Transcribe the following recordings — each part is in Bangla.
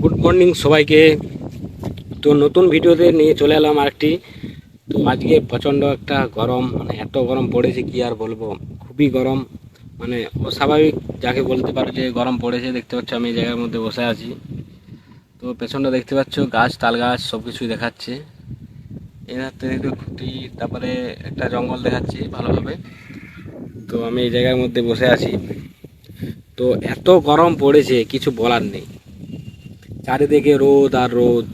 গুড মর্নিং সবাইকে। তো নতুন ভিডিওতে নিয়ে চলে এলাম আরেকটি। তো আজকে প্রচণ্ড একটা গরম মানে এত গরম পড়েছে কি আর বলব? খুবই গরম মানে অস্বাভাবিক যাকে বলতে পারো যে গরম পড়েছে। দেখতে পাচ্ছ আমি এই জায়গার মধ্যে বসে আছি। তো পেছনটা দেখতে পাচ্ছ, গাছ, তাল গাছ সব কিছুই দেখাচ্ছে। এর হাতে দেখতে খুঁটি তারপরে একটা জঙ্গল দেখাচ্ছে ভালোভাবে। তো আমি এই জায়গার মধ্যে বসে আছি। তো এত গরম পড়েছে, কিছু বলার নেই। চারিদিকে রোদ আর রোদ।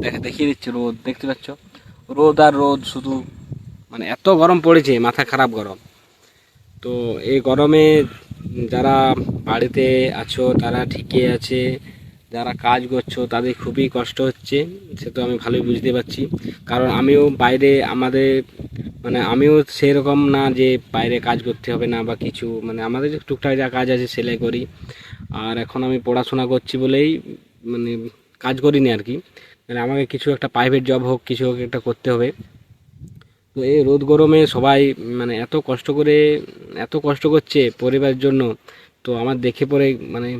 দেখে, দেখিয়ে দিচ্ছে, রোদ। দেখতে পাচ্ছ? রোদ আর রোদ শুধু মানে এত গরম পড়েছে, মাথা খারাপ গরম। তো এই গরমে যারা বাড়িতে আছো, তারা ঠিকই আছে। যারা কাজ করছ, তাদের খুবই কষ্ট হচ্ছে। সে তো আমি ভালোই বুঝতে পারছি। কারণ আমিও বাইরে আমাদের মানে আমিও সেরকম না যে বাইরে কাজ করতে হবে না বা কিছু। মানে আমাদের টুকটাক যা কাজ আছে, সেলাই করি। আর এখন আমি পড়াশোনা করছি বলেই মানে কাজ করিনি আর কি। মানে আমাকে কিছু একটা প্রাইভেট জব হোক, কিছু হোক একটা করতে হবে। তো এই রোদ গরমে সবাই মানে এত কষ্ট করে, এত কষ্ট করছে পরিবারের জন্য। তো আমার দেখে পরে মানে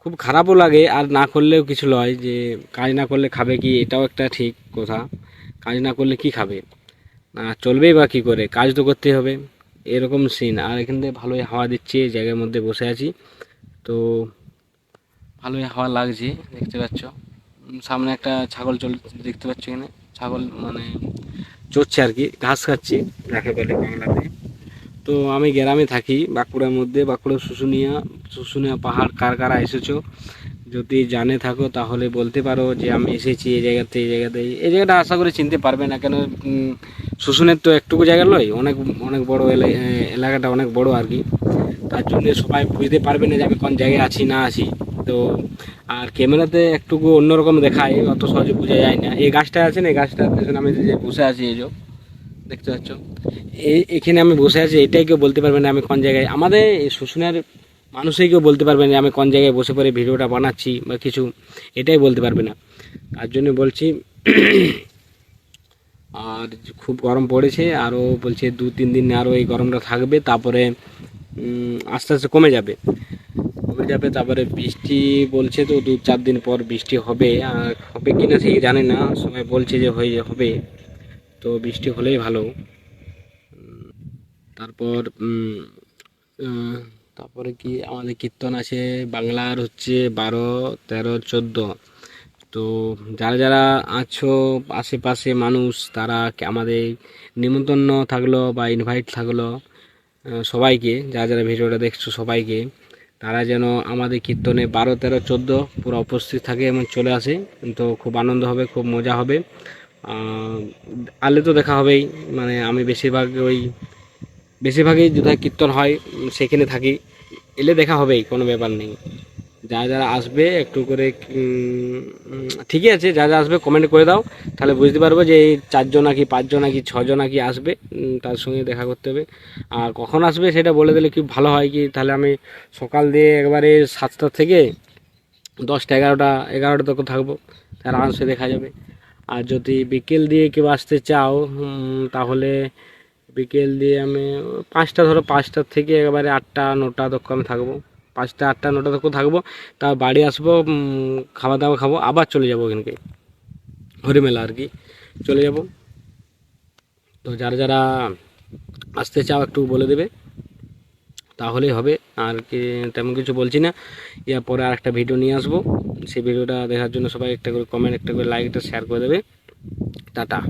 খুব খারাপও লাগে। আর না করলেও কিছু লয় যে, কাজ না করলে খাবে কি? এটাও একটা ঠিক কথা। কাজ না করলে কি খাবে? না চলবেই বা কী করে? কাজ তো করতে হবে। এরকম সিন আর এখান থেকে ভালোই হাওয়া দিচ্ছে, জায়গার মধ্যে বসে আছি। তো ভালোই হাওয়া লাগছে, দেখতে পাচ্ছ। সামনে একটা ছাগল চল, দেখতে পাচ্ছ এখানে। ছাগল মানে চড়ছে আর কি, ঘাস খাচ্ছে যাকে বলে বাংলাতে। তো আমি গ্রামে থাকি, বাঁকুড়ার মধ্যে বাঁকুড়া শুশুনিয়া শুশুনিয়া পাহাড়, কার কারা এসেছ? যদি জানে থাকো তাহলে বলতে পারো যে আমি এসেছি এই জায়গাতে এই জায়গাতে। এই জায়গাটা আশা করি চিনতে পারবে না, কেন শুশুনের তো একটুকু জায়গা নয় অনেক অনেক বড় এলা- এলাকাটা অনেক বড় আর কি। তার জন্য সবাই বুঝতে পারবে না যে আমি কোন জায়গায় আছি, না আছি। তো আর ক্যামেরাতে একটুকু অন্যরকম দেখায়, অত সহজে বোঝা যায় না। এই গাছটা আছে না, এই গাছটার পেছনে আমি যে বসে আছি, এই যে, দেখতে পাচ্ছ? এই এখানে আমি বসে আছি, এটাই কেউ বলতে পারবে না আমি কোন জায়গায়। আমাদের শুশুনের মানুষই কেউ বলতে পারবে না আমি কোন জায়গায় বসে পরে ভিডিওটা বানাচ্ছি বা কিছু, এটাই বলতে পারবে না। তার জন্য বলছি, আর খুব গরম পড়েছে, আরও বলছে দু তিন দিন আরও এই গরমটা থাকবে, তারপরে আস্তে আস্তে কমে যাবে। কমে যাবে? তারপরে বৃষ্টি বলছে তো, দু চার দিন পর বৃষ্টি হবে। আর হবে কি না ঠিক জানি না। সবাই বলছে যে হয়ে হবে। তো বৃষ্টি হলেই ভালো। তারপর তারপরে কি আমাদের কীর্তন আছে? বাংলার হচ্ছে বারো, তেরো, চোদ্দ। তো যারা যারা আছো, আশেপাশে মানুষ, তারা আমাদের নিমন্ত্রণ থাকল বা ইনভাইট থাকল সবাইকে, যারা যারা ভিডিওটা দেখছ সবাইকে। তারা যেন আমাদের কীর্তনে বারো, তেরো, চোদ্দ পুরো উপস্থিত থাকে এবং চলে আসে। তো খুব আনন্দ হবে, খুব মজা হবে। আলে তো দেখা হবেই। মানে আমি বেশিরভাগ ওই, বেশিরভাগই যোথায় কীর্তন হয়, সেখানে থাকি। এলে দেখা হবেই, কোনো ব্যাপার নেই। যারা যারা আসবে, একটু করে ঠিকই আছে যারা যারা আসবে কমেন্ট করে দাও। তাহলে বুঝতে পারব যে এই চারজন নাকি পাঁচজন নাকি ছজন নাকি আসবে তার সঙ্গে দেখা করতে হবে। আর কখন আসবে সেটা বলে দিলে কি ভালো হয় কি? তাহলে আমি সকাল দিয়ে একবারে সাতটা থেকে দশটা, এগারোটা এগারোটা তক থাকব তার আরামসে দেখা যাবে। আর যদি বিকেল দিয়ে কেউ আসতে চাও তাহলে বিকেল দিয়ে আমি পাঁচটা, ধরো পাঁচটার থেকে একেবারে আটটা, নটা তক আমি থাকব। পাঁচটা, আটটা, নটা তক থাকব। তা বাড়ি আসব খাওয়া দাওয়া খাব, আবার চলে যাব ওখানকে। হরিমেলা আর কি। চলে যাব। তো যারা যারা আসতে চাও একটু বলে দেবে। তাহলেই হবে। আর কি, তেমন কিছু বলছি না। এর পরে আর একটা ভিডিও নিয়ে আসব। সেই ভিডিওটা দেখার জন্য সবাই একটা করে কমেন্ট একটা করে লাইক একটা শেয়ার করে দেবে। টাটা।